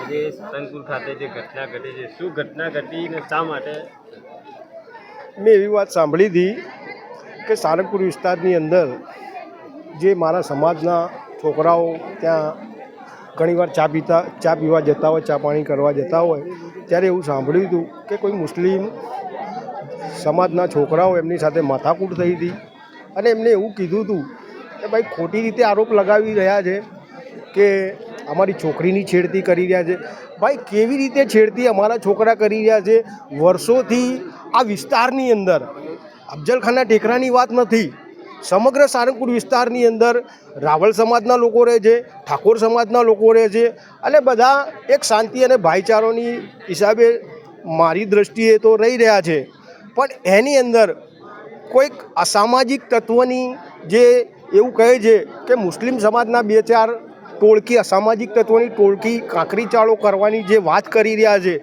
આજે સારંગપુર ખાતે જે ઘટના ઘટી છે શું ઘટના ઘટી ને શા માટે મેં એવી વાત સાંભળી હતી કે સારંગપુર વિસ્તારની અંદર જે મારા સમાજના છોકરાઓ ત્યાં ઘણીવાર ચા પીતા, ચા પીવા જતા હોય, ચા પાણી કરવા જતા હોય, ત્યારે એવું સાંભળ્યું હતું કે કોઈ મુસ્લિમ સમાજના છોકરાઓ એમની સાથે માથાકૂટ થઈ હતી અને એમને એવું કીધું હતું કે ભાઈ ખોટી રીતે આરોપ લગાવી રહ્યા છે કે અમારી છોકરીની છેડતી કરી રહ્યા છે. ભાઈ કેવી રીતે છેડતી અમારા છોકરા કરી રહ્યા છે? વર્ષોથી આ વિસ્તારની અંદર અફજલખાના ટેકરાની વાત નથી. સમગ્ર સારંગપુર વિસ્તારની અંદર રાવળ સમાજના લોકો રહે છે, ઠાકોર સમાજના લોકો રહે છે. અને બધા એક શાંતિ અને ભાઈચારોની હિસાબે મારી દ્રષ્ટિએ તો રહી રહ્યા છે. પણ એની અંદર કોઈક અસામાજિક તત્વની જે એવું કહે છે કે મુસ્લિમ સમાજના બે ચાર ટોળકી, અસામાજિક તત્વોની ટોળકી, કાંકરી ચાળો કરવાની જે વાત કરી રહ્યા છે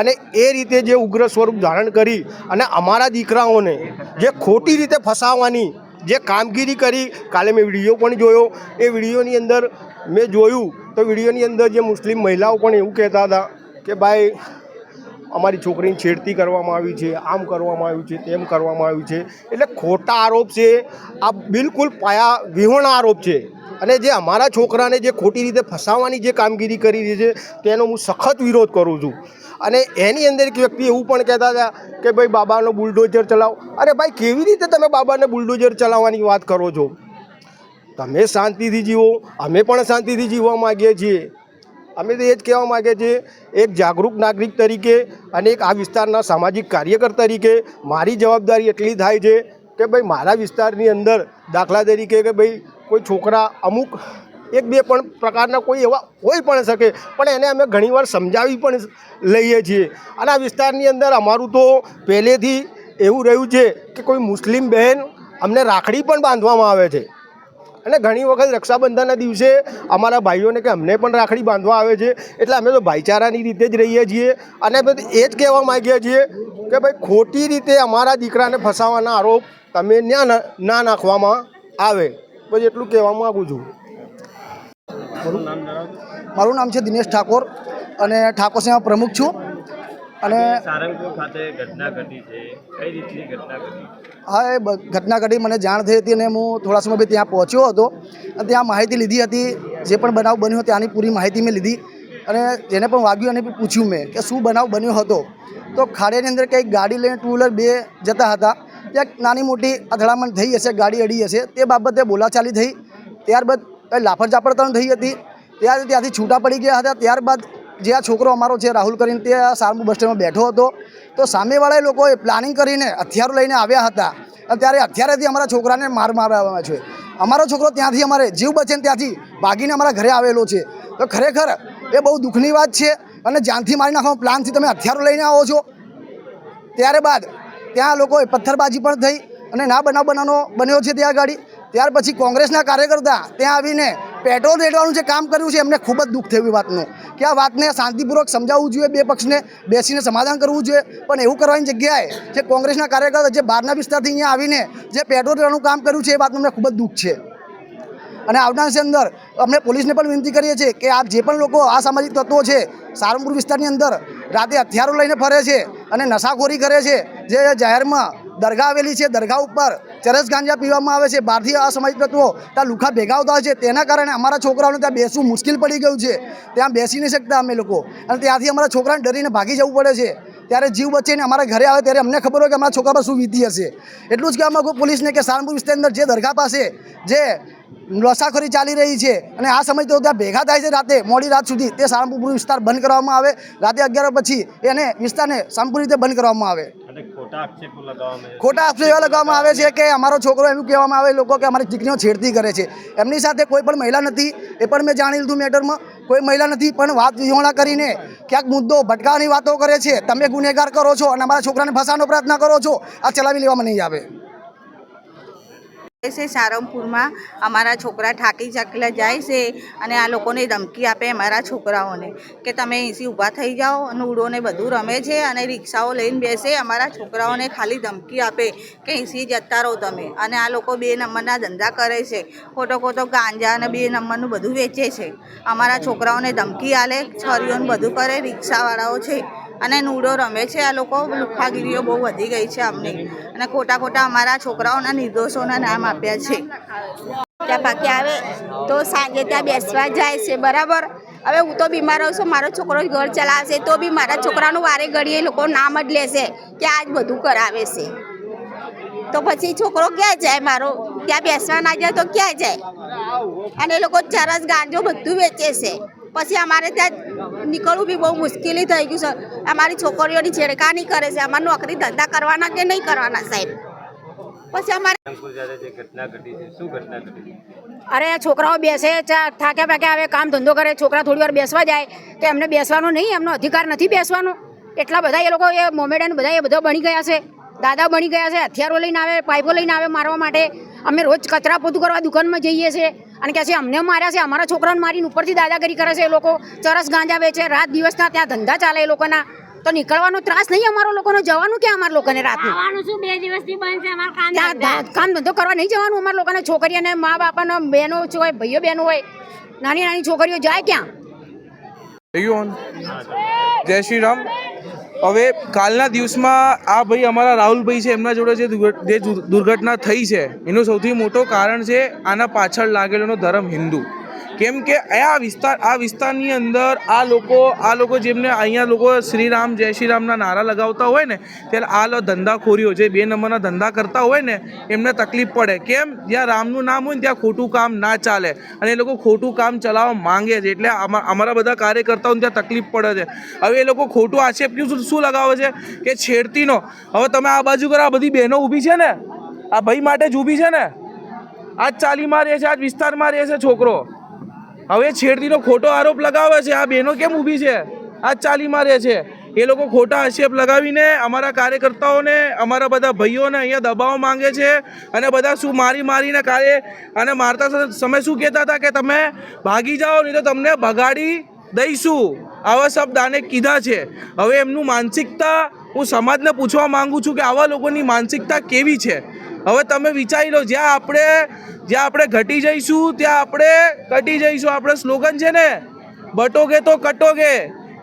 અને એ રીતે જે ઉગ્ર સ્વરૂપ ધારણ કરી અને અમારા દીકરાઓને જે ખોટી રીતે ફસાવવાની જે કામગીરી કરી, કાલે મેં વીડિયો પણ જોયો. એ વિડીયોની અંદર મેં જોયું તો વિડીયોની અંદર જે મુસ્લિમ મહિલાઓ પણ એવું કહેતા હતા કે ભાઈ, અમારી છોકરીની છેડતી કરવામાં આવી છે, આમ કરવામાં આવ્યું છે, તેમ કરવામાં આવ્યું છે. એટલે ખોટા આરોપ છે. આ બિલકુલ પાયા વિહોણા આરોપ છે. અને જે અમારા છોકરાને જે ખોટી રીતે ફસાવવાની જે કામગીરી કરી છે, તેનો હું સખત વિરોધ કરું છું. અને એની અંદર એક વ્યક્તિ એવું પણ કહેતા હતા કે ભાઈ, બાબાનો બુલડોઝર ચલાવો. અરે ભાઈ, કેવી રીતે તમે બાબાને બુલડોઝર ચલાવવાની વાત કરો છો? તમે શાંતિથી જીવો, અમે પણ શાંતિથી જીવવા માગીએ છીએ. અમે તો એ જ કહેવા માગીએ છીએ એક જાગૃત નાગરિક તરીકે અને એક આ વિસ્તારના સામાજિક કાર્યકર તરીકે મારી જવાબદારી એટલી થાય છે કે ભાઈ મારા વિસ્તારની અંદર દાખલા તરીકે કે ભાઈ કોઈ છોકરા અમુક એક બે પણ પ્રકારના કોઈ એવા હોઈ પણ શકે, પણ એને અમે ઘણીવાર સમજાવી પણ લઈએ છીએ. અને આ વિસ્તારની અંદર અમારું તો પહેલેથી એવું રહ્યું છે કે કોઈ મુસ્લિમ બહેન અમને રાખડી પણ બાંધવામાં આવે છે. અને ઘણી વખત રક્ષાબંધનના દિવસે અમારા ભાઈઓને કે અમને પણ રાખડી બાંધવા આવે છે. એટલે અમે તો ભાઈચારાની રીતે જ રહીએ છીએ. અને એ જ કહેવા માગીએ છીએ કે ભાઈ ખોટી રીતે અમારા દીકરાને ફસાવવાના આરોપ તમે ના ના નાખવામાં આવે. બસ એટલું કહેવા માગું છું. મારું નામ છે દિનેશ ઠાકોર અને ઠાકોર સેવા પ્રમુખ છું. અને સારંગપુર ખાતે ઘટના ઘટી છે. કઈ રીતની ઘટના ઘટી? હા એ ઘટના ઘટી મને જાણ થઈ હતી અને હું થોડા સમય પછી ત્યાં પહોંચ્યો હતો. અને ત્યાં માહિતી લીધી હતી જે પણ બનાવ બન્યો હતો ત્યાંની પૂરી માહિતી મેં લીધી. અને જેને પણ વાગ્યું એને પૂછ્યું મેં કે શું બનાવ બન્યો હતો. તો ખાડીની અંદર કંઈક ગાડી લઈને ટુ વ્હીલર બે જતા હતા. ત્યાં નાની મોટી અથડામણ થઈ હશે, ગાડી અડી હશે, તે બાબતે બોલાચાલી થઈ. ત્યારબાદ ઝાપડ પણ થઈ હતી. ત્યારે ત્યાંથી છૂટા પડી ગયા હતા. ત્યારબાદ જે આ છોકરો અમારો છે, રાહુલ કરીને તે સારંગપુર બસ સ્ટેન્ડમાં બેઠો હતો. તો સામેવાળા લોકોએ પ્લાનિંગ કરીને હથિયારો લઈને આવ્યા હતા. અને ત્યારે હથિયારેથી અમારા છોકરાને માર મારવામાં છે. અમારો છોકરો ત્યાંથી અમારે જીવ બચે ત્યાંથી ભાગીને અમારા ઘરે આવેલો છે. તો ખરેખર એ બહુ દુઃખની વાત છે અને જાનથી મારી નાખવાનો પ્લાનથી તમે હથિયારો લઈને આવો છો. ત્યારે બાદ ત્યાં લોકોએ પથ્થરબાજી પણ થઈ અને ના બનાવ બનાવનો બન્યો છે ત્યાં આગળ ત્યાર પછી કોંગ્રેસના કાર્યકર્તા ત્યાં આવીને પેટ્રોલ રેડવાનું જે કામ કર્યું છે એમને ખૂબ જ દુઃખ થયું વાતનું. કે આ વાતને શાંતિપૂર્વક સમજાવવું જોઈએ બે પક્ષને, બેસીને સમાધાન કરવું જોઈએ. પણ એવું કરવાની જગ્યાએ જે કોંગ્રેસના કાર્યકર્તા જે બહારના વિસ્તારથી અહીંયા આવીને જે પેટ્રોલ રેડવાનું કામ કર્યું છે એ વાતનું અમને ખૂબ જ દુઃખ છે. અને આવનારની અંદર અમે પોલીસને પણ વિનંતી કરીએ છીએ કે આપ જે પણ લોકો આ સામાજિક તત્વો છે, સારંગપુર વિસ્તારની અંદર રાતે હથિયારો લઈને ફરે છે અને નશાખોરી કરે છે, જે જાહેરમાં દરગાહ આવેલી છે, દરગાહ ઉપર ચરસ ગાંજા પીવામાં આવે છે, બહારથી અસામાજિક તત્વો ત્યાં લુખા ભેગા આવતા છે, તેના કારણે અમારા છોકરાઓને ત્યાં બેસવું મુશ્કેલ પડી ગયું છે. ત્યાં બેસી નહીં શકતા અમે લોકો. અને ત્યાંથી અમારા છોકરાને ડરીને ભાગી જવું પડે છે. ત્યારે જીવ બચીને અમારા ઘરે આવે ત્યારે અમને ખબર હોય કે અમારા છોકરા પર શું વીતી હશે. એટલું જ કહેવા માંગુ પોલીસને કે સારંગપુર વિસ્તારની અંદર જે દરગાહ પાસે જે નશાખોરી ચાલી રહી છે અને આ સમય તો ત્યાં ભેગા થાય છે રાતે, મોડી રાત સુધી તે સારંગપુર વિસ્તાર બંધ કરવામાં આવે. રાતે અગિયાર પછી એને વિસ્તારને સંપૂર્ણ રીતે બંધ કરવામાં આવે. ખોટી આક્ષેપ એવા લગાવવામાં આવે છે કે અમારો છોકરો એવું કહેવામાં આવે લોકો કે અમારી દીકરીઓ છેડતી કરે છે. એમની સાથે કોઈ પણ મહિલા નથી, એ પણ મેં જાણી લીધું મેટરમાં, કોઈ મહિલા નથી, પણ વાત વિહોણા કરીને ક્યાંક મુદ્દો ભટકાવાની વાતો કરે છે. તમે ગુનેગાર કરો છો અને અમારા છોકરાને ફસાવાનો પ્રયત્ન કરો છો, આ ચલાવી લેવામાં નહીં આવે. છે, સારંગપુરમાં અમારા છોકરા ઠાકી ચાકલા જાય છે અને આ લોકોને ધમકી આપે અમારા છોકરાઓને કે તમે અહીંથી ઊભા થઈ જાઓ અને ઉડોને બધું રમે છે અને રિક્ષાઓ લઈને બેસે. અમારા છોકરાઓને ખાલી ધમકી આપે કે અહીંથી જતા રહો તમે. અને આ લોકો બે નંબરના ધંધા કરે છે. ખોટો ખોટો ગાંજા અને બે નંબરનું બધું વેચે છે. અમારા છોકરાઓને ધમકી આલે, છરીઓને બધું કરે, રિક્ષાવાળાઓ છે. અને નૂડો રમે છે. આ લોકો લુખાગીરીઓ બહુ વધી ગઈ છે અમને અને ખોટા ખોટા અમારા છોકરાઓના નિર્દોષોના નામ આપ્યા છે. ત્યાં પાકે આવે તો સાંજે ત્યાં બેસવા જાય છે, બરાબર? હવે હું તો બીમાર રહું છું, મારો છોકરો ઘર ચલાવશે તો બી મારા છોકરાનું વારે ઘડીએ લોકો નામ જ લેશે કે આજ બધું કરાવે છે. તો પછી છોકરો ક્યાં જાય મારો? ત્યાં બેસવા ના જાય તો ક્યાં જાય? અને એ લોકો ચરસ ગાંજો બધું વેચે છે. પછી અમારે ત્યાં નીકળવું બી બહુ મુશ્કેલી થઈ ગયું છે. અમારી છોકરીઓની છેડખાની કરે છે. અમારે નોકરી ધંધા કરવાના કે નહીં કરવાના સાહેબ? પછી અમારે? અરે છોકરાઓ બેસે થાક્યા પાક્યા હવે કામ ધંધો કરે, છોકરા થોડી વાર બેસવા જાય, તો એમને બેસવાનું નહીં, એમનો અધિકાર નથી બેસવાનો. એટલા બધા એ લોકો, એ મોમેડન બધા એ બધા બની ગયા છે. દાદા બની ગયા છે, હથિયારો લઈને આવે, પાઇપો લઈને આવે મારવા માટે. અમે રોજ કચરા પોતું કરવા દુકાનમાં જઈએ છીએ. અને કહે છે અમને માર્યા છે અમારા છોકરાને મારીને ઉપરથી દાદાગીરી કરે છે એ લોકો. ચરસ ગાંજા વેચે રાત દિવસના ત્યાં ધંધા ચાલે એ લોકોના. તો નીકળવાનો ત્રાસ નહીં અમારો લોકોનો? જવાનું કે અમારા લોકોને રાતનું? આવવાનું શું? બે દિવસથી બંધ છે અમારું કામ કામ ધંધો કરવા નહીં જવાનું અમારા લોકોને છોકરીઓને મા બાપાનો બહેનો હોય ભાઈઓ બહેનો હોય. નાની નાની છોકરીઓ જાય ક્યાં? જય શ્રી રામ. હવે કાલના દિવસમાં આ ભાઈ અમારા રાહુલભાઈ છે, એમના જોડે જે જે દુર્ઘટના થઈ છે, એનું સૌથી મોટો કારણ છે, આના પાછળ લાગેલોનો ધર્મ હિન્દુ. કેમ કે આ વિસ્તાર આ વિસ્તારની અંદર આ લોકો આ લોકો જેમને અહીંયા લોકો શ્રી રામ જય શ્રી રામના નારા લગાવતા હોય ને, ત્યારે આ લો ધંધાખોરીઓ જે બે નંબરના ધંધા કરતા હોય ને, એમને તકલીફ પડે. કેમ? જ્યાં રામનું નામ હોય ને, ત્યાં ખોટું કામ ના ચાલે. અને એ લોકો ખોટું કામ ચલાવવા માંગે છે. એટલે અમા- અમારા બધા કાર્યકર્તાઓને ત્યાં તકલીફ પડે છે. હવે એ લોકો ખોટું આક્ષેપ શું લગાવે છે? કે છેડતીનો હવે તમે આ બાજુ કરો, આ બધી બહેનો ઊભી છે ને? આ ભાઈ માટે જ ઊભી છે ને? આજ ચાલીમાં રહે છે, આજ વિસ્તારમાં રહે છે છોકરો. હવે છેડતીનો ખોટો આરોપ લગાવે છે. આ બહેનો કેમ ઊભી છે? આ ચાલી મારે છે. એ લોકો ખોટા આક્ષેપ લગાવીને અમારા કાર્યકર્તાઓને, અમારા બધા ભાઈઓને અહીંયા દબાવ માંગે છે અને બધા શું મારી મારીને કાર્ય અને મારતા સમય શું કહેતા હતા કે તમે ભાગી જાઓ, નહીં તો તમને ભગાડી દઈશું. આવા શબ્દ આને કીધા છે. હવે એમનું માનસિકતા હું સમાજને પૂછવા માંગુ છું કે આવા લોકોની માનસિકતા કેવી છે? હવે તમે વિચારી લો જ્યાં આપણે જ્યાં આપણે ઘટી જઈશું ત્યાં આપણે કટી જઈશું. આપણે સ્લોગન છે ને બટોગે તો કટોગે.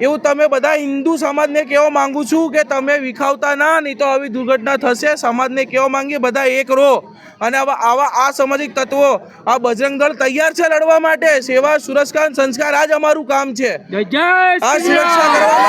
એવું તમે બધા હિન્દુ સમાજને કહેવા માંગુ છું કે તમે વિખાવતા ના નહીં તો આવી દુર્ઘટના થશે. સમાજને કહેવા માંગીએ બધા એક રહો. અને આવા આવા અસામાજિક તત્વો આ બજરંગ દળ તૈયાર છે લડવા માટે. સેવા સુરક્ષા સંસ્કાર આ જ અમારું કામ છે. આ સુરક્ષા કરવા